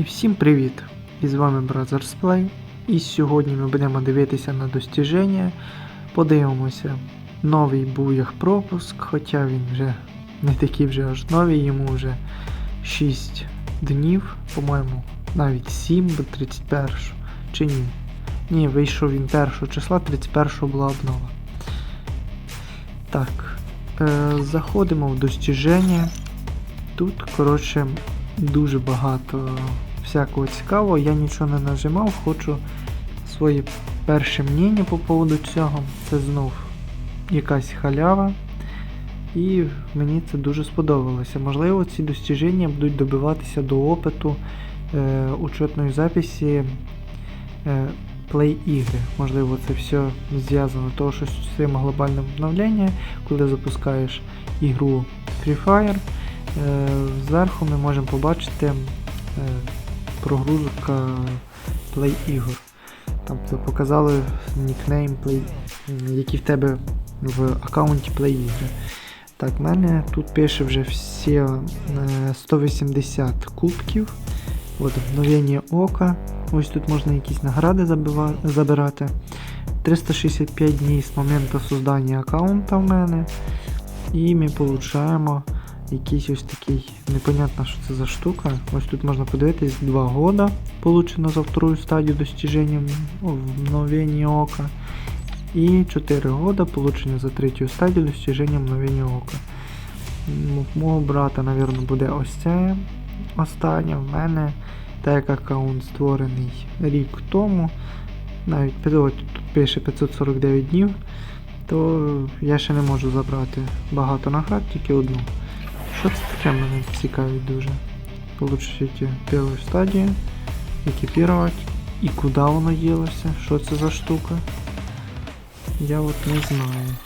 І всім привіт! І з вами Brothers Play. І сьогодні ми будемо дивитися на достіження. Подивимося. Новий буях пропуск, хоча він вже не такий вже аж новий, йому вже 6 днів, по-моєму, навіть 7 до 31 чи ні. Ні, вийшов він 1 числа, 31 була обнова. Так, е, заходимо в достіження. Тут, коротше, дуже багато всякого цікавого. Я нічого не нажимав, хочу своє перше мнення по поводу цього. Це знов якась халява. І мені це дуже сподобалося. Можливо, ці достіження будуть добиватися до опиту е, учетної записі е, Play ігри. Можливо, це все зв'язано того, що з цим глобальним обновленням, коли запускаєш ігру Free Fire. Е, Зверху ми можемо побачити е, прогрузка Play ігор. Там тобто показали нікнейм Play, який в тебе в аккаунті Play ігри. Так, в мене тут пише вже всі е, 180 кубків. От, обновлення ока. Ось тут можна якісь награди забирати. 365 днів з моменту создання аккаунта в мене. І ми получаємо якийсь ось такий, непонятно, що це за штука. Ось тут можна подивитись 2 года получено за вторую стадію достиження обновлення ока. І 4 года получено за третю стадію достиження обновлення ока. Мого брата, мабуть, буде ось це останнє. В мене, так як аккаунт створений рік тому, навіть тут пише 549 днів, то я ще не можу забрати багато наград, тільки одну. Що це таке мене цікавить дуже? Получить першу стадію, екіпірувати. І куди воно ділося? Що це за штука? Я от не знаю.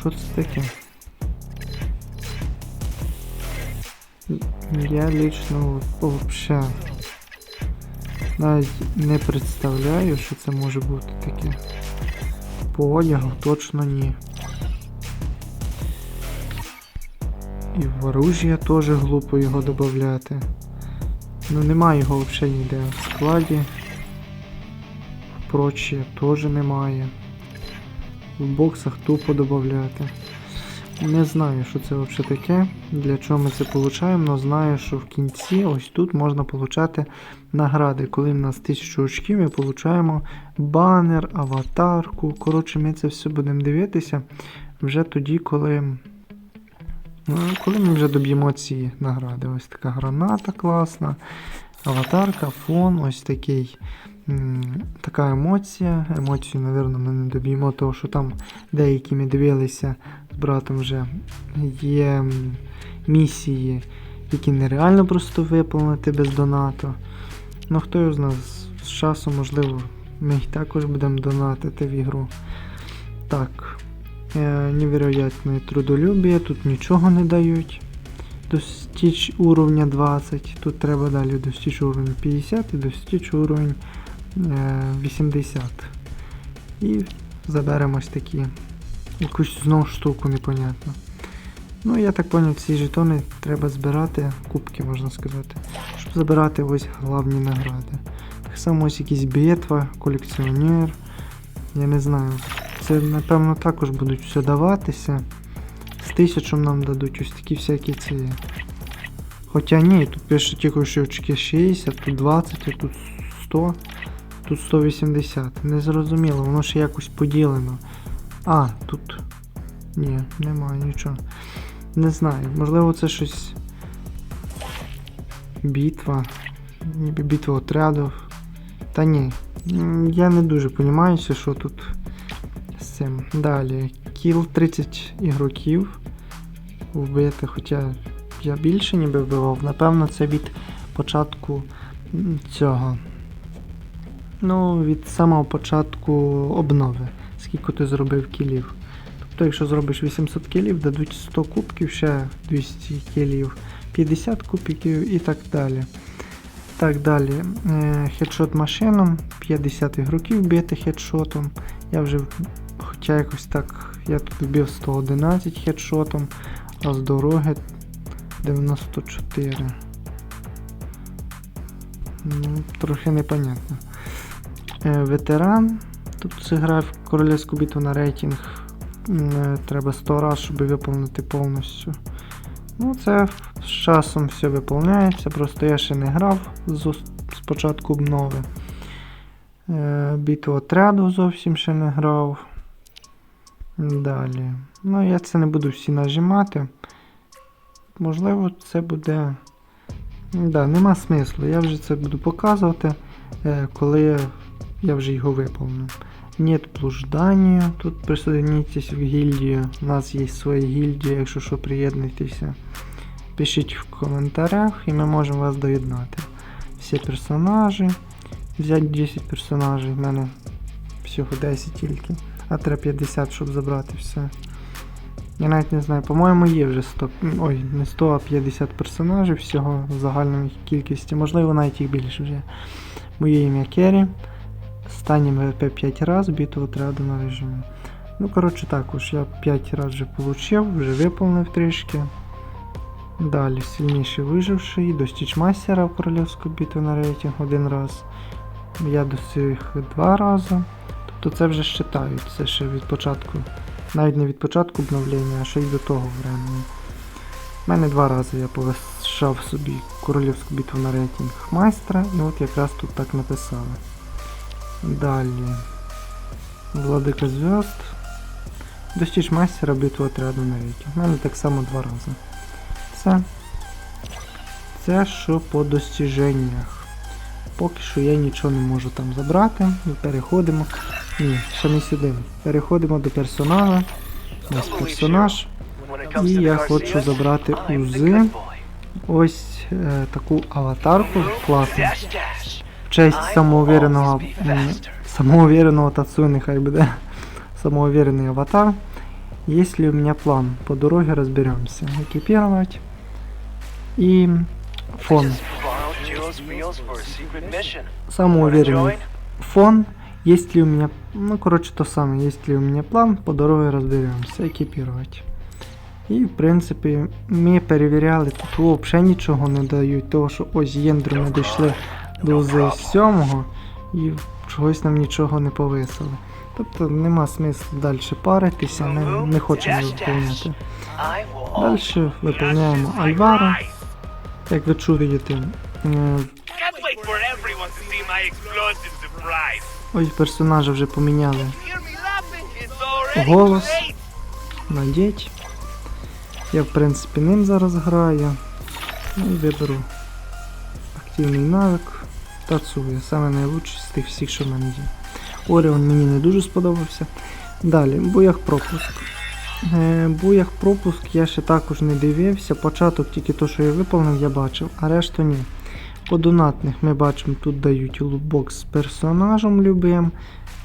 Що це таке? Я лично вообще навіть не представляю, що це може бути таке. По одягу точно ні. І в оружие теж глупо його додати. Ну немає його взагалі ніде в складі. В прочі теж немає. В боксах тупо додати. Не знаю, що це взагалі таке, для чого ми це получаємо, але знаю, що в кінці ось тут можна получати награди. Коли в нас 1000 очків, ми получаємо банер, аватарку. Коротше, ми це все будемо дивитися вже тоді, коли. Ну, коли ми вже доб'ємо ці награди. Ось така граната класна, аватарка, фон, ось такий. Така емоція. Емоцію, мабуть, ми не доб'ємо, того, що там деякі ми дивилися з братом вже є місії, які нереально просто виповнити без донату. Ну хто його з- з часом, можливо, ми їх також будемо донатити в ігру. Так. Е, невероятне трудолюбие, тут нічого не дають. Достичь уровня 20. Тут треба далі достичь уровня 50 і достичь уровень е, 80. І заберемо ось такі. Якусь знову штуку непонятно. Ну, я так поняв, ці жетони треба збирати, кубки можна сказати, щоб забирати ось головні награди. Так само ось якісь битва, колекціонер. Я не знаю. Це, напевно, також будуть все даватися. З тисячу нам дадуть ось такі всякі ці. Хоча ні, тут пише тільки що очки 60, тут 20, а тут 100, тут 180. Не зрозуміло, воно ще якось поділено. А, тут. Ні, немає нічого. Не знаю, можливо це щось. Бітва. Ніби битва отрядів. Та ні. Я не дуже розуміюся, що тут з цим. Далі. Кіл 30 ігроків вбити, хоча я більше ніби вбивав. Напевно, це від початку цього. Ну, від самого початку обнови. Скільки ти зробив кілів. Тобто, якщо зробиш 800 кілів, дадуть 100 кубків, ще 200 кілів, 50 кубків і так далі. Так далі. Е, Хедшот машином, 50 ігроків бити хедшотом. Я вже, хоча якось так, я тут вбив 111 хедшотом, а з дороги 94. Ну, трохи непонятно. Е, ветеран. Тут зіграє в королівську битву на рейтинг. Е, Треба 100 разів, щоб виповнити повністю. Ну, це з часом все виповняється, просто я ще не грав з, з початку обнови. Е, битву отряду зовсім ще не грав. Далі. Ну, я це не буду всі нажимати. Можливо, це буде. Да, нема смислу. Я вже це буду показувати, е, коли я вже його виповню. Нет блуждання. Тут присоединіться в гільдію. У нас є своя гільдія, якщо що, приєднуйтеся. Пишіть в коментарях і ми можемо вас доєднати. Всі персонажі. Взяти 10 персонажів, в мене всього 10 тільки. А треба 50, щоб забрати все. Я навіть не знаю, по-моєму, є вже 100, ой, не 100, а 50 персонажів всього в загальній кількості. Можливо, навіть їх більше вже. Моє ім'я Керрі. Останнім ВП 5 раз, битву отряду на режимі. Ну, коротше, також я 5 разів вже получив, вже виповнив трішки. Далі сильніший виживший, достіч мастера в королівську битву на рейтинг один раз. Я досяг два рази. Тобто це вже считають, це ще від початку. Навіть не від початку обновлення, а ще й до того времени. У мене два рази я повишав собі королівську битву на рейтинг майстра, і от якраз тут так написали. Далі. Владика зв'язд. Достіч мастера битву отряду на рейтинг. У мене так само два рази. Це. Це що по достіженнях. Поки що я нічого не можу там забрати. Переходимо. Ні, ще не сюди. Переходимо до персонажа. Ось персонаж. І я хочу забрати узи. Ось е, таку аватарку класну. В честь самоувереного, м, самоувереного Тацу, нехай буде. Самоуверенный аватар. Есть ли у меня план? По дороге разберемся. Экипировать. И фон. Самоуверенный фон. Есть ли у меня... Ну, короче, то самое. Есть ли у меня план? По дороге разберемся. Екіпірувати. І, в принципі, ми перевіряли, тут взагалі нічого не дають, того що ось єндру ми дійшли до з7 і чогось нам нічого не повисили. Тобто нема смислу далі паритися, ми не хочемо виповняти. Далі виповняємо Альвара. Як ви чуєте, ось персонажа вже поміняли Голос. надіть. Я в принципі ним зараз граю. Ну і виберу активний навик. Тацує, саме найлучший з тих всіх, що в мене є. Оріон мені не дуже сподобався. Далі, боях пропуск. Е, боях пропуск я ще також не дивився. Початок тільки то, що я виповнив, я бачив, а решту ні. По донатних ми бачимо, тут дають лутбокс з персонажем любим.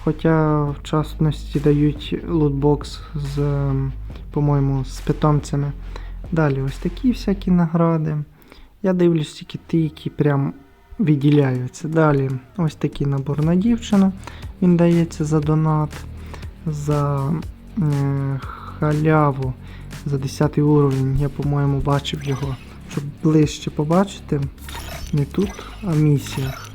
Хоча в частності дають лутбокс з, ем, по-моєму, з питомцями. Далі ось такі всякі награди. Я дивлюсь тільки ті, які прям відділяються. Далі ось такий набор на дівчину. Він дається за донат. За е, халяву за 10 уровень. Я, по-моєму, бачив його. Щоб ближче побачити. Не тут, а в місіях.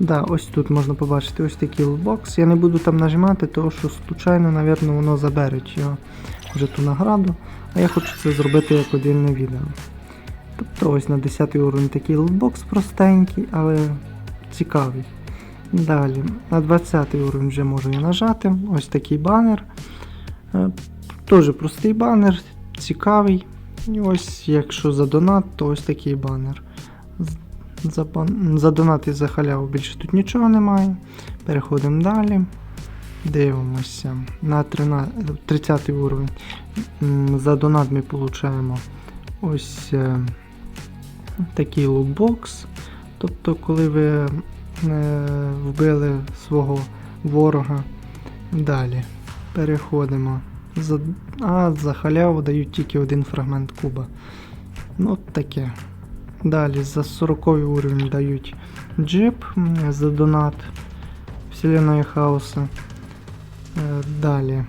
Да, ось тут можна побачити ось такий лутбокс. Я не буду там нажимати, тому що случайно, напевно, воно забере його вже ту награду. А я хочу це зробити як отдільне відео. Тобто ось на 10 уровень такий лутбокс простенький, але цікавий. Далі, на 20 уровень вже можу я нажати. Ось такий банер. Е, Теж простий банер, цікавий. І ось, якщо за донат, то ось такий банер. З- За, донат і за халяву більше тут нічого немає. Переходимо далі. Дивимося. На 13, 30 уровень. За донат ми отримуємо ось е, такий лутбокс. Тобто, коли ви е, вбили свого ворога. Далі переходимо. За, а за халяву дають тільки один фрагмент куба. Ну, таке. Далі за 40 уровень дають джип за донат Вселеної хаоса. Е, Далі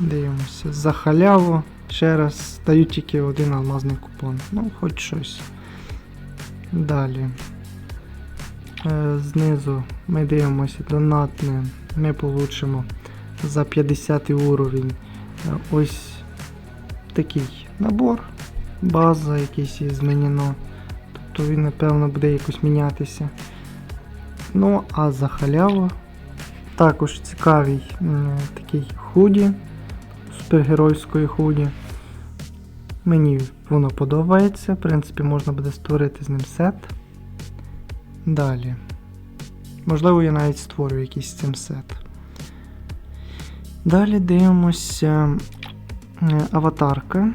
дивимося. За халяву ще раз дають тільки один алмазний купон. Ну, хоч щось. Далі. Е, Знизу ми дивимося донатне. Ми получимо за 50 уровень е, ось такий набор. База якийсь змінено. Тобто він, напевно, буде якось мінятися. Ну, а за халяву також цікавий такий худі, супергеройської худі. Мені воно подобається. В принципі, можна буде створити з ним сет. Далі. Можливо, я навіть створю якийсь цим сет. Далі дивимося аватарка.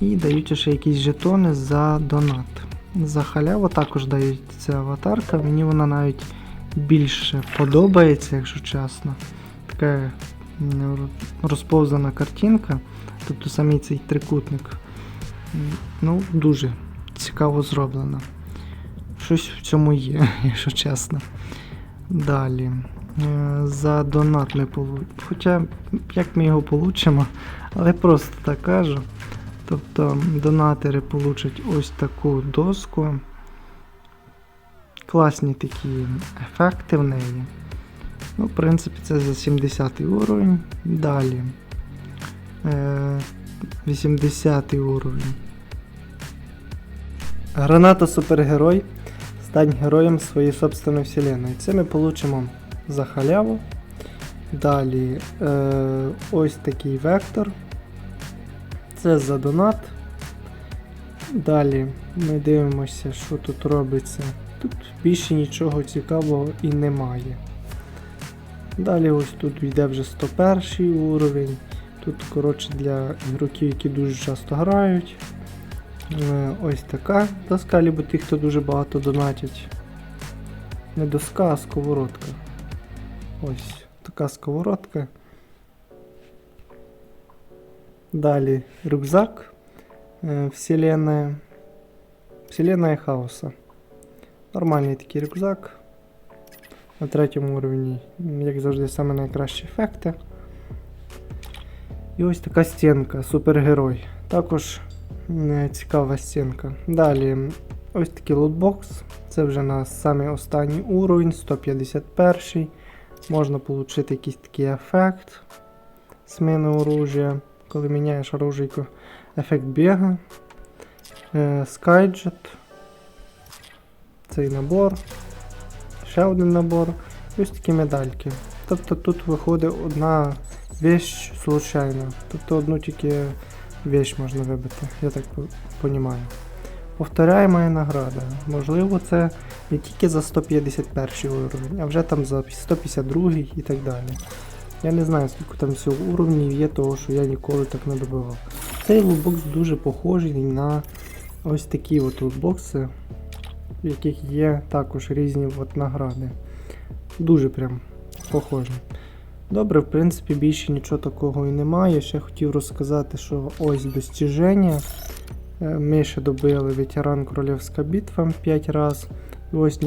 І дають ще якісь жетони за донат. За халяву також дають ця аватарка. Мені вона навіть більше подобається, якщо чесно. Така розповзана картинка. Тобто самий цей трикутник. Ну, дуже цікаво зроблено. Щось в цьому є, якщо чесно. Далі. Е, За донат ми получимо. Хоча, як ми його получимо, але просто так кажу. Тобто донатори получать ось таку доску. Класні такі ефекти в неї. Ну, в принципі, це за 70 уровень. Далі. Е, 80 уровень. Граната супергерой. Стань героєм своєї собственної вселенної. Це ми получимо за халяву. Далі е, ось такий вектор. Це за донат. Далі ми дивимося, що тут робиться. Тут більше нічого цікавого і немає. Далі ось тут йде вже 101 уровень. Тут, коротше, для ігроків, які дуже часто грають. Е, Ось така доска, либо ті, хто дуже багато донатять. Не доска, а сковородка. Ось така сковородка. Далі рюкзак. Е, Вселенная. Вселенная хаоса. Нормальний такий рюкзак. На третьому уровні, як завжди, саме найкращі ефекти. І ось така стінка, супергерой. Також е, цікава стінка. Далі ось такий лутбокс. Це вже на самий останній уровень, 151. Можна отримати якийсь такий ефект зміни оружия. Коли міняєш оружейку, ефект біга. Е, Skyjet. Цей набор. Ще один набор. Ось такі медальки. Тобто тут виходить одна вещь случайно. Тобто одну тільки вещь можна вибити, я так розумію. Повторяємо награда. Можливо, це не тільки за 151 уровень, а вже там за 152 і так далі. Я не знаю, скільки там всього уровнів є, того що я ніколи так не добивав. Цей лутбокс дуже похожий на ось такі от лутбокси, в яких є також різні от награди. Дуже прям похожі. Добре, в принципі, більше нічого такого і немає. Ще хотів розказати, що ось достіження. Е, Ми ще добили ветеран Королівська битва 5 раз. І ось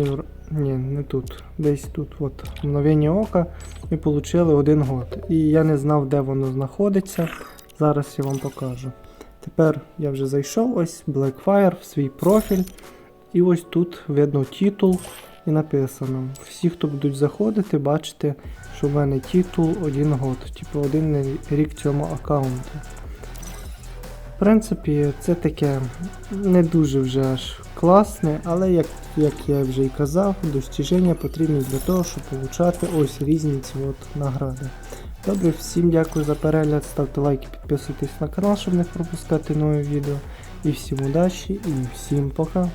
ні, не тут. Десь тут, от, мгновення ока. Ми отримали один год. І я не знав, де воно знаходиться. Зараз я вам покажу. Тепер я вже зайшов ось Blackfire в свій профіль. І ось тут видно титул і написано. Всі, хто будуть заходити, бачите, що в мене титул один год. Типу один рік цьому аккаунту. В принципі, це таке не дуже вже аж класне, але як, як я вже і казав, достіження потрібні для того, щоб отримати ось різні ці от награди. Добре, всім дякую за перегляд, ставте лайки, підписуйтесь на канал, щоб не пропускати нові відео. І всім удачі і всім пока.